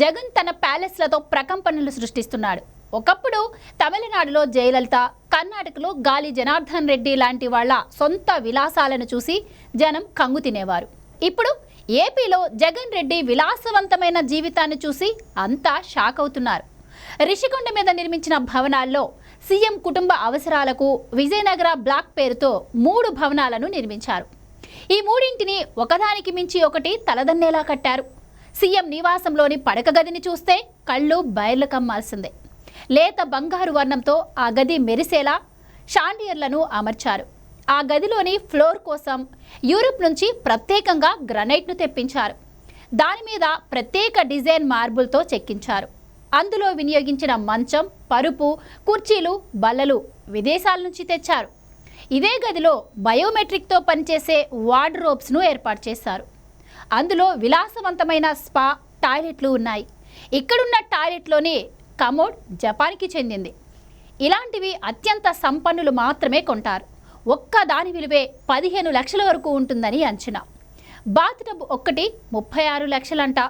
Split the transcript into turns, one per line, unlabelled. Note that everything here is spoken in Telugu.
జగన్ తన ప్యాలెస్లతో ప్రకంపనలు సృష్టిస్తున్నాడు. ఒకప్పుడు తమిళనాడులో జయలలిత కర్ణాటకలో గాలి జనార్దన్ రెడ్డి లాంటి వాళ్ళ సొంత విలాసాలను చూసి జనం కంగు తినేవారు. ఇప్పుడు ఏపీలో జగన్ రెడ్డి విలాసవంతమైన జీవితాన్ని చూసి అంతా షాక్ అవుతున్నారు. రిషికొండ మీద నిర్మించిన భవనాల్లో సీఎం కుటుంబ అవసరాలకు విజయనగర బ్లాక్ పేరుతో మూడు భవనాలను నిర్మించారు. ఈ మూడింటిని ఒకదానికి మించి ఒకటి తలదన్నేలా కట్టారు. సీఎం నివాసంలోని పడక గదిని చూస్తే కళ్ళు బయర్లు కమ్మాల్సిందే. లేత బంగారు వర్ణంతో ఆ గది మెరిసేలా షాండియర్లను అమర్చారు. ఆ గదిలోని ఫ్లోర్ కోసం యూరప్ నుంచి ప్రత్యేకంగా గ్రనైట్ను తెప్పించారు. దాని మీద ప్రత్యేక డిజైన్ మార్బుల్తో చెక్కించారు. అందులో వినియోగించిన మంచం పరుపు కుర్చీలు బల్లలు విదేశాల నుంచి తెచ్చారు. ఇదే గదిలో బయోమెట్రిక్తో పనిచేసే వార్డ్రోబ్స్ను ఏర్పాటు చేశారు. అందులో విలాసవంతమైన స్పా టాయిలెట్లు ఉన్నాయి. ఇక్కడున్న టాయిలెట్లోనే కమోడ్ జపాన్కి చెందింది. ఇలాంటివి అత్యంత సంపన్నులు మాత్రమే కొంటారు. ఒక్క దాని విలువే పదిహేను లక్షల వరకు ఉంటుందని అంచనా. బాత్ టబ్ ఒక్కటి ముప్పై ఆరు లక్షలంట.